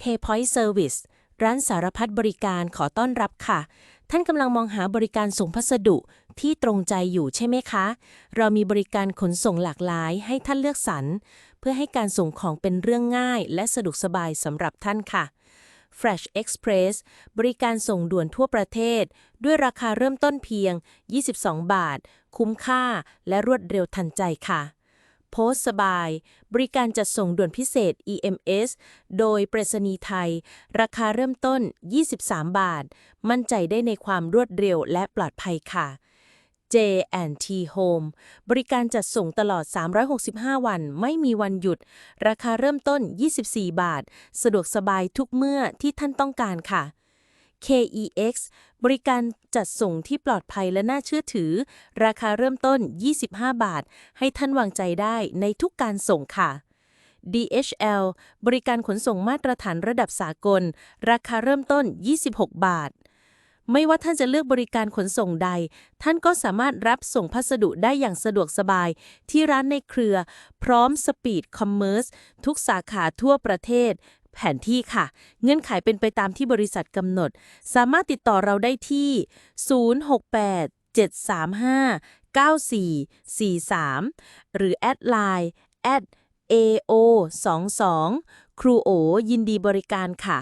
Paypoint Service ร้านสารพัดบริการขอต้อนรับค่ะ ท่านกำลังมองหาบริการส่งพัสดุที่ตรงใจอยู่ใช่ไหมคะ เรามีบริการขนส่งหลากหลายให้ท่านเลือกสรร เพื่อให้การส่งของเป็นเรื่องง่าย และสะดวกสบายสำหรับท่านค่ะ Fresh Express บริการส่งด่วนทั่วประเทศ ด้วยราคาเริ่มต้นเพียง 22 บาท คุ้มค่าและรวดเร็วทันใจค่ะ โพสสบาย บริการจัดส่งด่วนพิเศษ EMS โดยไปรษณีไทย ราคาเริ่มต้น 23 บาท มั่นใจได้ในความรวดเร็วและปลอดภัยค่ะ J&T Home บริการจัดส่งตลอด 365 วัน ไม่มีวันหยุด ราคาเริ่มต้น 24 บาท สะดวกสบายทุกเมื่อที่ท่านต้องการค่ะ KEX บริการจัดส่งที่ปลอดภัยและน่าเชื่อถือ ราคาเริ่มต้น 25 บาท ให้ท่านวางใจได้ในทุกการส่งค่ะ DHL บริการขนส่งมาตรฐานระดับสากล ราคาเริ่มต้น 26 บาท ไม่ว่าท่านจะเลือกบริการขนส่งใด ท่านก็สามารถรับส่งพัสดุได้อย่างสะดวกสบาย ที่ร้านในเครือ พร้อมสปีดคอมเมอร์สทุกสาขาทั่วประเทศ แผนที่ค่ะ เงื่อนไขเป็นไปตามที่บริษัทกำหนด สามารถติดต่อเราได้ที่ 068 735 9443 หรือแอดไลน์ at ao 22ครูโอยินดีบริการค่ะ